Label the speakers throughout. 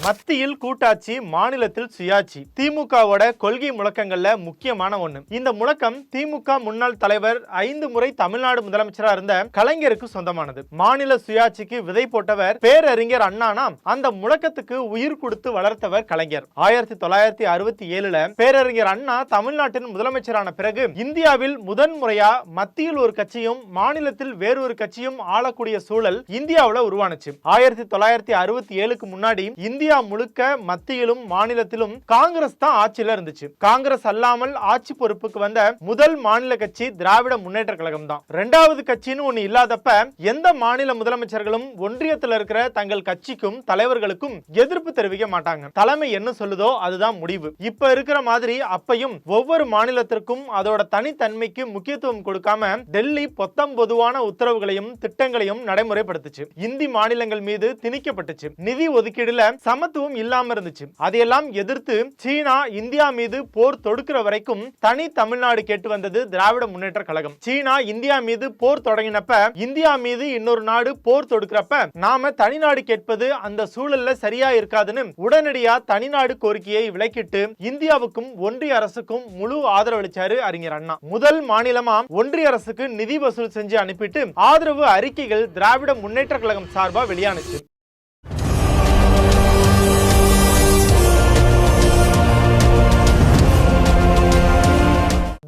Speaker 1: மத்தியில் கூட்டாட்சி மாநிலத்தில் சுயாட்சி. திமுகவோட கொள்கை முழக்கங்கள்ல முக்கியமான ஒண்ணு. இந்த முழக்கம் திமுக முன்னாள் தலைவர் ஐந்து முறை தமிழ்நாடு முதலமைச்சரா இருந்த கலைஞருக்கு சொந்தமானது. மாநில சுயாட்சிக்கு விதை போட்டவர் பேரறிஞர் அண்ணானாம். அந்த முழக்கத்துக்கு உயிர் கொடுத்து வளர்த்தவர் கலைஞர். ஆயிரத்தி தொள்ளாயிரத்தி அறுபத்தி ஏழுல பேரறிஞர் அண்ணா தமிழ்நாட்டின் முதலமைச்சரான பிறகு இந்தியாவில் முதன் முறையா மத்தியில் ஒரு கட்சியும் மாநிலத்தில் வேறொரு கட்சியும் ஆளக்கூடிய சூழல் இந்தியாவில் உருவானுச்சு. ஆயிரத்தி தொள்ளாயிரத்தி அறுபத்தி ஏழுக்கு முன்னாடி இந்தியா முழுக்க மத்தியிலும் மாநிலத்திலும் காங்கிரஸ் தான் ஆட்சியில இருந்துச்சு. காங்கிரஸ் அல்லாமல் ஆட்சி பொறுப்புக்கு வந்த முதல் மாநில கட்சி திராவிட முன்னேற்ற கழகம் தான். ரெண்டாவது கட்சின்னு ஒண்ணு இல்லாதப்ப எந்த மாநில முதலமைச்சர்களும் ஒன்றியத்தில் இருக்கிற தங்கள் கட்சிக்கும் தலைவர்களுக்கும் எதிர்ப்பு தெரிவிக்க மாட்டாங்க. தலைமை என்ன சொல்லுதோ அதுதான் முடிவு. இப்ப இருக்கிற மாதிரி அப்பையும் ஒவ்வொரு மாநிலத்திற்கும் அதோட தனித்தன்மைக்கு முக்கியத்துவம் கொடுக்காம டெல்லி பொத்தம் பொதுவான உத்தரவுகளையும் திட்டங்களையும் நடைமுறைப்படுத்துச்சு. இந்தி மாநிலங்கள் மீது திணிக்கப்பட்டுச்சு. நிதி ஒதுக்கீடுல சமத்துவம் இல்லாம இருந்துச்சு. அதையெல்லாம் எதிர்த்து சீனா இந்தியா மீது போர் தொடுக்கிற வரைக்கும் தனி தமிழ்நாடு கேட்டு வந்தது திராவிட முன்னேற்ற கழகம். சீனா இந்தியா மீது போர் தொடங்கினப்ப இந்தியா மீது இன்னொரு நாடு போர் தொடுக்கிறப்ப நாம தனிநாடு கேட்பது அந்த சூழல்ல சரியா இருக்காதுன்னு உடனடியா தனிநாடு கோரிக்கையை விலக்கிட்டு இந்தியாவுக்கும் ஒன்றிய அரசுக்கும் முழு ஆதரவளிச்சாரு அறிஞர் அண்ணா. முதல் மாநிலமா ஒன்றிய அரசுக்கு நிதி வசூல் செஞ்சு அனுப்பிட்டு ஆதரவு அறிக்கைகள் திராவிட முன்னேற்ற கழகம் சார்பா வெளியானுச்சு.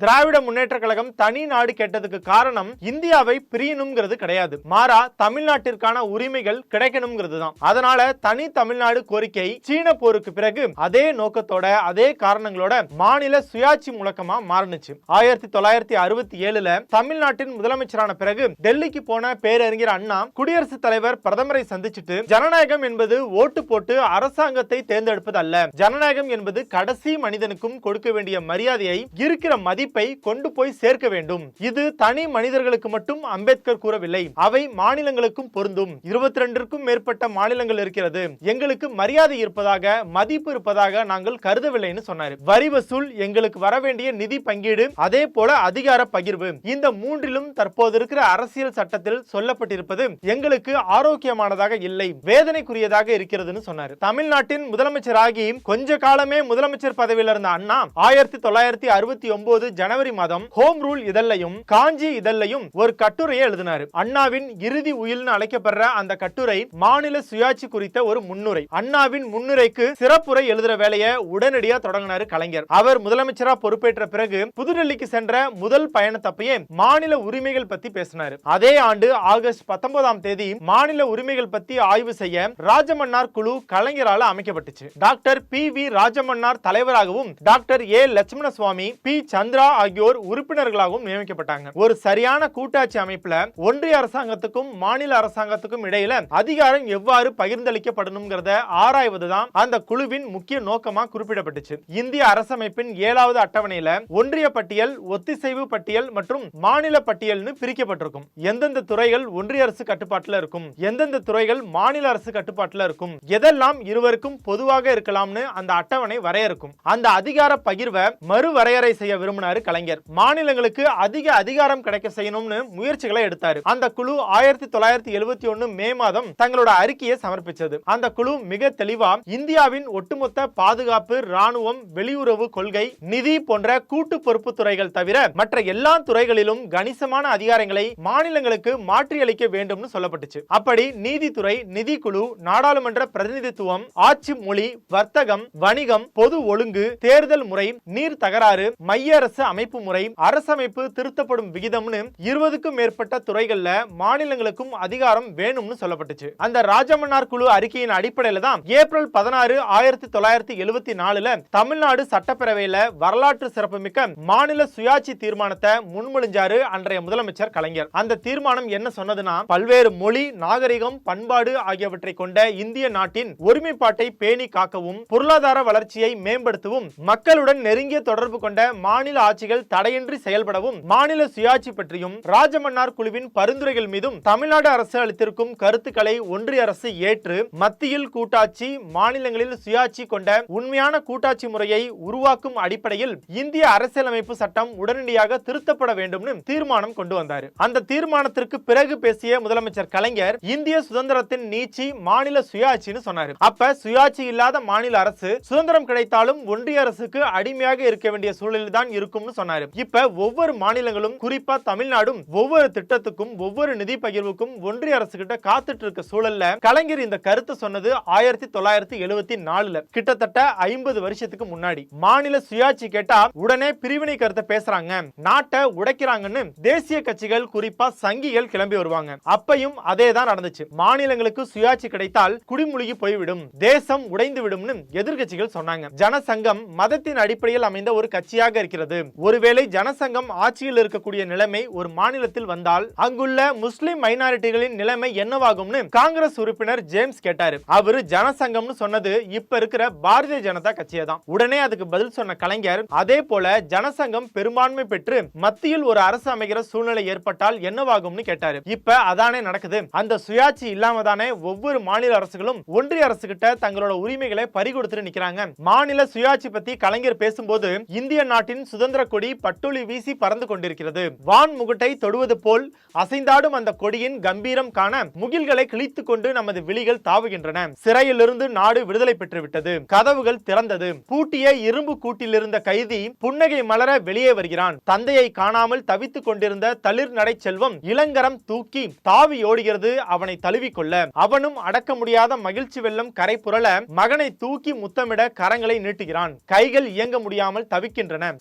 Speaker 1: திராவிட முன்னேற்ற கழகம் தனி நாடு கேட்டதுக்கு காரணம் இந்தியாவை பிரியணுங்கிறது கிடையாது. மாறா தமிழ்நாட்டிற்கான உரிமைகள் கிடைக்கணுங்கிறது தான் அதனால தனி தமிழ்நாடு கோரிக்கை சீன போருக்கு பிறகு அதே நோக்கத்தோட அதே காரணங்களோட மாநில சுயாட்சி முழக்கமா மாறுனுச்சு. ஆயிரத்தி தொள்ளாயிரத்தி அறுபத்தி ஏழுல தமிழ்நாட்டின் முதலமைச்சரான பிறகு டெல்லிக்கு போன பேரறிஞர் அண்ணா குடியரசுத் தலைவர் பிரதமரை சந்திச்சுட்டு ஜனநாயகம் என்பது ஓட்டு போட்டு அரசாங்கத்தை தேர்ந்தெடுப்பது அல்ல ஜனநாயகம் என்பது கடைசி மனிதனுக்கும் கொடுக்க வேண்டிய மரியாதையை இருக்கிற மதிப்பு கொண்டு போய் சேர்க்க வேண்டும். இது தனி மனிதர்களுக்கு மட்டும் அம்பேத்கர் கூறவில்லை. அவை மாநிலங்களுக்கும் பொருந்தும். இருபத்தி ரெண்டிற்கும் மேற்பட்ட மாநிலங்கள் இருக்கிறது. எங்களுக்கு மரியாதை இருப்பதாக மதிப்பு இருப்பதாக நாங்கள் கருதவில்லைன்னு சொன்னார். வரி வசூல் எங்களுக்கு வரவேண்டிய நிதி பங்கீடு அதே போல அதிகார பகிர்வு. இந்த மூன்றிலும் தற்போது இருக்கிற அரசியல் சட்டத்தில் சொல்லப்பட்டிருப்பது எங்களுக்கு ஆரோக்கியமானதாக இல்லை வேதனைக்குரியதாக இருக்கிறதுன்னு சொன்னார். தமிழ்நாட்டின் முதலமைச்சராகி கொஞ்ச காலமே முதலமைச்சர் பதவியில் இருந்த அண்ணா ஆயிரத்தி தொள்ளாயிரத்தி அறுபத்தி ஒன்பது ஜனவரி மாதம் ஹோம் ரூல் இதழையும் காஞ்சி இதழையும் ஒரு கட்டுரையை எழுதினாரு. அண்ணாவின் இறுதி உயில்னு அழைக்கப்படுற அந்த கட்டுரை மாநில சுயாட்சி குறித்த ஒரு முன்னுரை. அண்ணாவின் முன்னுரைக்கு சிறப்புரை எழுதுற வேலையை உடனடியா தொடங்கினாரு கலைஞர். அவர் முதலமைச்சரா பொறுப்பேற்ற பிறகு புதுடெல்லிக்கு சென்ற முதல் பயணத்தப்பையே மாநில உரிமைகள் பத்தி பேசினாரு. அதே ஆண்டு ஆகஸ்ட் பத்தொன்பதாம் தேதி மாநில உரிமைகள் பத்தி ஆய்வு செய்ய ராஜமன்னார் குழு கலைஞரால அமைக்கப்பட்டுச்சு. டாக்டர் பி வி ராஜமன்னார் தலைவராகவும் doctor A Lakshmanaswamy P Chandra ஆகியோர் உறுப்பினர்களாகவும் நியமிக்கப்பட்டாங்க. ஒரு சரியான கூட்டாட்சி அமைப்புல ஒன்றிய அரசாங்கத்துக்கும் மாநில அரசாங்கத்துக்கும் இடையில அதிகாரம் எவ்வாறு பகிர்ந்தளிக்கப்படணுங்கிறத ஆராய்வதுதான் அந்த குழுவின் முக்கிய நோக்கமா குறிப்பிடப்பட்டுச்சு. இந்திய அரசமைப்பின் ஏழாவது அட்டவணையில ஒன்றிய பட்டியல் ஒத்திசைவு பட்டியல் மற்றும் மாநில பட்டியல்னு பிரிக்கப்பட்டிருக்கும். எந்தெந்த துறைகள் ஒன்றிய அரசு கட்டுப்பாட்டுல இருக்கும்? எந்தெந்த துறைகள் மாநில அரசு கட்டுப்பாட்டுல இருக்கும்? எதெல்லாம் இருவருக்கும் பொதுவாக இருக்கலாம்னு அந்த அட்டவணை வரையறுக்கும். அந்த அதிகார பகிர்வை மறுவரையறை செய்ய விரும்பினாரு கலைஞர். மாநிலங்களுக்கு அதிக அதிகாரம் கிடைக்க செய்யணும்னு முயற்சிகளை எடுத்தாரு. அந்த குழு ஆயிரத்தி தொள்ளாயிரத்தி எழுபத்தி ஒன்னு மே மாதம் தங்களோட அறிக்கையை சமர்ப்பிச்சது. அந்த குழு மிக தெளிவா இந்தியாவின் ஒட்டுமொத்த பாதுகாப்பு ராணுவம் வெளியுறவு கொள்கை நிதி போன்ற கூட்டு பொறுப்பு துறைகள் தவிர மற்ற எல்லா துறைகளிலும் கணிசமான அதிகாரங்களை மாநிலங்களுக்கு மாற்றியளிக்க வேண்டும்னு சொல்லப்பட்டுச்சு. அப்படி நீதித்துறை நிதிக்குழு நாடாளுமன்ற பிரதிநிதித்துவம் ஆட்சி மொழி வர்த்தகம் வணிகம் பொது ஒழுங்கு தேர்தல் முறை நீர் தகராறு மைய அரசு அமைப்பு முறை அரசமைப்பு திருத்தப்படும் விகிதம்னு இருபதுக்கும் மேற்பட்ட துறைகள்ல மாநிலங்களுக்கும் அதிகாரம் வேணும்னு சொல்லப்பட்டுச்சு. அந்த ராஜமன்னார் குழு அறிக்கையின் அடிப்படையில தான் ஏப்ரல் பதினாறு ஆயிரத்தி தொள்ளாயிரத்தி எழுபத்தி நாலுல தமிழ்நாடு சட்டப்பேரவையில வரலாற்று சிறப்புமிக்க மாநில சுயாட்சி தீர்மானத்தை முன்மொழிஞ்சாரு அன்றைய முதலமைச்சர் கலைஞர். அந்த தீர்மானம் என்ன சொன்னதுன்னா பல்வேறு மொழி நாகரிகம் பண்பாடு ஆகியவற்றை கொண்ட இந்திய நாட்டின் ஒருமைப்பாட்டை பேணி காக்கவும் பொருளாதார வளர்ச்சியை மேம்படுத்தவும் மக்களுடன் நெருங்கிய தொடர்பு கொண்ட மாநில ஆட்சி கட்சிகள் தடையின்றி செயல்படவும் மாநில சுயாட்சி பற்றியும் ராஜமன்னார் குழுவின் பரிந்துரைகள் மீதும் தமிழ்நாடு அரசு அளித்திருக்கும் கருத்துக்களை ஒன்றிய அரசு ஏற்று மத்தியில் கூட்டாட்சி மாநிலங்களில் சுயாட்சி கொண்ட உண்மையான கூட்டாட்சி முறையை உருவாக்கும் அடிப்படையில் இந்திய அரசியலமைப்பு சட்டம் உடனடியாக திருத்தப்பட வேண்டும்னு தீர்மானம் கொண்டு வந்தார். அந்த தீர்மானத்திற்கு பிறகு பேசிய முதலமைச்சர் கலைஞர் இந்திய சுதந்திரத்தின் நீச்சி மாநில சுயாட்சின்னு சொன்னார். அப்ப சுயாட்சி இல்லாத மாநில அரசு சுதந்திரம் கிடைத்தாலும் ஒன்றிய அரசுக்கு அடிமையாக இருக்க வேண்டிய சூழலில் தான் இருக்கும்னு சொன்னாரு. இப்ப ஒவ்வொரு மாநிலங்களும் குறிப்பா தமிழ்நாடும் ஒவ்வொரு திட்டத்துக்கும் ஒவ்வொரு நிதி பகிர்வுக்கும் ஒன்றிய அரசு கிட்ட காத்துட்டு இருக்க சூழல்ல கலைஞர் இந்த கருத்து சொன்னது ஆயிரத்தி தொள்ளாயிரத்தி எழுபத்தி நாலுல. கிட்டத்தட்ட ஐம்பது வருஷத்துக்கு முன்னாடி. மாநில சுயாட்சி கேட்டா உடனே பிரிவினை கருத்தை பேசுறாங்க. நாட்டை உடைக்கிறாங்கன்னு தேசிய கட்சிகள் குறிப்பா சங்கிகள் கிளம்பி வருவாங்க. அப்பையும் அதே தான் நடந்துச்சு. மாநிலங்களுக்கு சுயாட்சி கிடைத்தால் குடிமூழ்கி போய்விடும். தேசம் உடைந்து விடும்னு எதிர்கட்சிகள் சொன்னாங்க. ஜனசங்கம் மதத்தின் அடிப்படையில் அமைந்த ஒரு கட்சியாக இருக்கிறது. ஒருவேளை ஜனசங்கம் ஆட்சியில் இருக்கக்கூடிய நிலைமை ஒரு மாநிலத்தில் வந்தால் அங்குள்ள முஸ்லிம் மைனாரிட்டிகளின் நிலைமை என்னவாகும்னு காங்கிரஸ் உறுப்பினர் ஜேம்ஸ் கேட்டாரு. அவரு ஜனசங்கம்னு சொன்னது இப்ப இருக்கிற பாரதிய ஜனதா கட்சியை தான் உடனே அதுக்கு பதில் சொன்ன கலைஞர் அதே போல ஜனசங்கம் பெரும்பான்மை பெற்று மத்தியில் ஒரு அரசு அமைகிற சூழ்நிலை ஏற்பட்டால் என்னவாகும்னு கேட்டாரு. இப்ப அதானே நடக்குது. அந்த சுயாட்சி இல்லாம தானே ஒவ்வொரு மாநில அரசுகளும் ஒன்றிய அரசு கிட்ட தங்களோட உரிமைகளை பறிகொடுத்துட்டு நிக்கிறாங்க. மாநில சுயாட்சி பத்தி கலைஞர் பேசும்போது இந்திய நாட்டின் சுதந்திர கொடி பட்டுளி வீசி பறந்து கொண்டிருக்கிறது. வான் முகுட்டை தொடுவது போல் அசைந்தாடும் அந்த கொடியின் கம்பீரம் காண முகில்களை கிழித்துக் கொண்டு நமது விழிகள் தாவுகின்றன. சிறையிலிருந்து நாடு விடுதலை பெற்றுவிட்டது. கதவுகள் திறந்தது. பூட்டிய இரும்பு கூட்டிலிருந்த கைதி புன்னகை மலர வெளியே வருகிறான். தந்தையை காணாமல் தவித்துக் கொண்டிருந்த தளிர் நடை செல்வம் இளங்கரம் தூக்கி தாவி ஓடுகிறது அவனை தழுவிக்கொள்ள. அவனும் அடக்க முடியாத மகிழ்ச்சி வெள்ளம் கரை புரள மகனை தூக்கி முத்தமிட கரங்களை நீட்டுகிறான். கைகள் இயங்க முடியாமல் தவிக்கின்றன.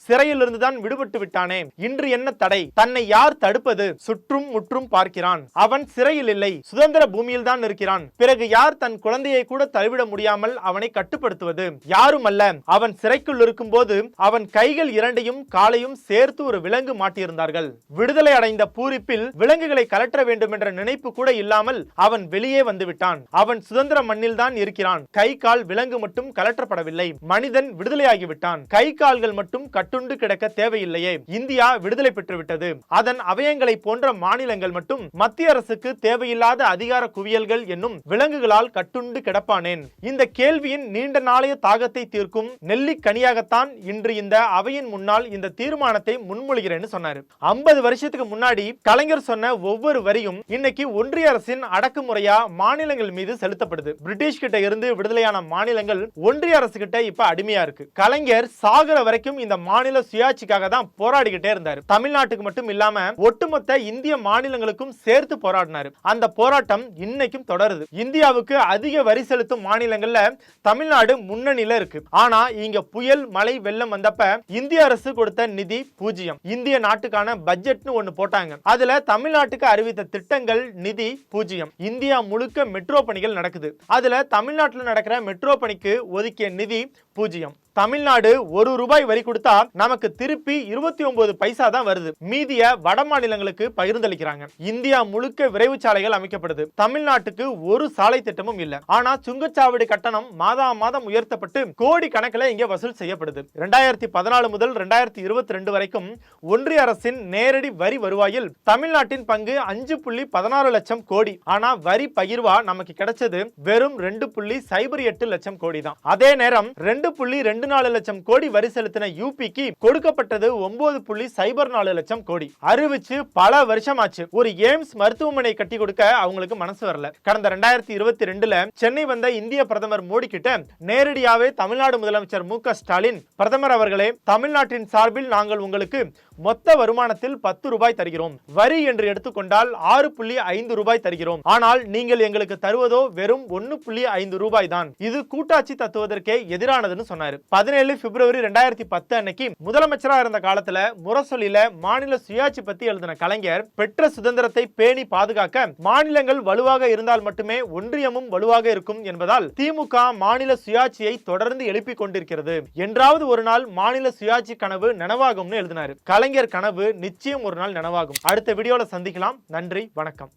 Speaker 1: இருந்து தான் விடுபட்டு விட்டானே. இன்று என்ன தடை? தன்னை யார் தடுப்பது? சுற்றும் முற்றும் பார்க்கிறான். அவன் சிறையில் இல்லை. சுதந்திர பூமியில் தான் இருக்கிறான். பிறகு யார் தன் குழந்தையை கூட தழுவிட முடியாமல் அவனை கட்டுப்படுத்துவது? யாரும் அல்ல அவன் சிறைக்குள் இருக்கும்போது அவன் கைகள் இரண்டையும் காலையும் சேர்த்து ஒரு விலங்கு மாட்டியிருந்தார்கள். விடுதலை அடைந்த பூரிப்பில் விலங்குகளை கலற்ற வேண்டும் என்ற நினைப்பு கூட இல்லாமல் அவன் வெளியே வந்துவிட்டான் அவன் சுதந்திர மண்ணில் தான் இருக்கிறான். கை கால் விலங்கு மட்டும் கலற்றப்படவில்லை. மனிதன் விடுதலையாகிவிட்டான் கை கால்கள் மட்டும் கட்டுண்டு கிடக்க தேவையில்லையே. இந்தியா விடுதலை பெற்றுவிட்டது. அதன் அவயங்களை போன்ற மாநிலங்கள் மட்டும் மத்திய அரசுக்கு தேவையில்லாத அதிகார குவியல்கள் என்னும் விலங்குகளால் கட்டுண்டு கிடப்பானேன். இந்த கேள்வியின் நீண்ட நாளைய தாகத்தை தீர்க்கும் நெல்லிக்கனியாகத்தான் இன்று இந்த அவையின் முன்னால் இந்த தீர்மானத்தை முன்மொழிகிறேன்னு சொன்னாரு. ஐம்பது வருஷத்துக்கு முன்னாடி கலைஞர் சொன்ன ஒவ்வொரு வரியும் இன்னைக்கு ஒன்றிய அரசின் அடக்குமுறையா மாநிலங்கள் மீது செலுத்தப்படுது. பிரிட்டிஷ் கிட்ட இருந்து விடுதலையான மாநிலங்கள் ஒன்றிய அரசு கிட்ட இப்ப அடிமையா இருக்கு. கலைஞர் சாகர வரைக்கும் இந்த மாநில சுயாட்சிக்காக தான் போராடிக்கிட்டே இருந்தாரு. தமிழ்நாட்டுக்கு மட்டும் இல்லாம ஒட்டுமொத்த இந்திய மாநிலங்களுக்கும் சேர்த்து போராடினாரு. அந்த போராட்டம் இன்னைக்கும் தொடருது. இந்தியாவுக்கு அதிக வரி செலுத்தும் மாநிலங்கள்ல தமிழ்நாடு முன்னணியில இருக்கு. ஆனா இங்க புயல் மழை வெள்ளம் வந்தப்ப இந்திய அரசு கொடுத்த நிதி பூஜ்ஜியம். இந்திய நாட்டுக்கான பட்ஜெட்னு ஒண்ணு போட்டாங்க. அதுல தமிழ்நாட்டுக்கு அறிவித்த திட்டங்கள் நிதி பூஜ்ஜியம். இந்தியா முழுக்க மெட்ரோ பணிகள் நடக்குது. அதுல தமிழ்நாட்டில் நடக்கிற மெட்ரோ பணிக்கு ஒதுக்கிய நிதி பூஜ்ஜியம். தமிழ்நாடு ஒரு ரூபாய் வரி கொடுத்தா நமக்கு திருப்பி இருபத்தி ஒன்பது பைசா தான் வருது. மீதிய வட மாநிலங்களுக்கு பகிர்ந்தளிக்கிறாங்க. இந்தியா முழுக்க விரைவு சாலைகள் அமைக்கப்படுது. தமிழ்நாட்டுக்கு ஒரு சாலை திட்டமும் இல்ல. ஆனா சுங்கச்சாவடி கட்டணம் மாதா மாதம் உயர்த்தப்பட்டு கோடி கணக்கில் இங்கே வசூல் செய்யப்படுது. ரெண்டாயிரத்தி பதினாலு முதல் ரெண்டாயிரத்தி இருபத்தி ரெண்டு வரைக்கும் ஒன்றிய அரசின் நேரடி வரி வருவாயில் தமிழ்நாட்டின் பங்கு அஞ்சு புள்ளி பதினாறு லட்சம் கோடி. ஆனா வரி பகிர்வா நமக்கு கிடைச்சது வெறும் ரெண்டு புள்ளி சைபர் எட்டு லட்சம் கோடி தான். அதே நேரம் ரெண்டு புள்ளி ரெண்டு நாலு லட்சம் கோடி வரி செலுத்தின யூபிக்கு கொடுக்கப்பட்டது ஒன்பது புள்ளி சைபர் நாலு லட்சம் கோடி. அறிவிச்சு பல வருஷம் ஆச்சு ஒரு எய்ம்ஸ் மருத்துவமனை கட்டி கொடுக்க அவங்களுக்கு மனசு வரல. கடந்த ரெண்டாயிரத்தி இருபத்தி ரெண்டுல சென்னை வந்த இந்திய பிரதமர் மோடி கிட்ட நேரடியாவே தமிழ்நாடு முதலமைச்சர் மு க ஸ்டாலின் பிரதமர் அவர்களே தமிழ்நாட்டின் சார்பில் நாங்கள் உங்களுக்கு மொத்த வருமானத்தில் பத்து ரூபாய் தருகிறோம். வரி என்று எடுத்துக்கொண்டால் ஆறு புள்ளி ஐந்து ரூபாய் தருகிறோம். ஆனால் நீங்கள் எங்களுக்கு தருவதோ வெறும் ஒன்னு புள்ளி ஐந்து ரூபாய் தான். இது கூட்டாட்சி தத்துவதற்கே எதிரானதுன்னு சொன்னாரு. பதினேழு பிப்ரவரி ரெண்டாயிரத்தி பத்து அன்னைக்கு முதலமைச்சராக இருந்த காலத்துல முரசொலியில மாநில சுயாட்சி பத்தி எழுதின கலைஞர் பெற்ற சுதந்திரத்தை பேணி பாதுகாக்க மாநிலங்கள் வலுவாக இருந்தால் மட்டுமே ஒன்றியமும் வலுவாக இருக்கும் என்பதால் திமுக மாநில சுயாட்சியை தொடர்ந்து எழுப்பிக் கொண்டிருக்கிறது. என்றாவது ஒரு நாள் மாநில சுயாட்சி கனவு நனவாகும்னு எழுதினாரு. கலைஞர் கனவு நிச்சயம் ஒரு நாள் நனவாகும். அடுத்த வீடியோல சந்திக்கலாம். நன்றி வணக்கம்.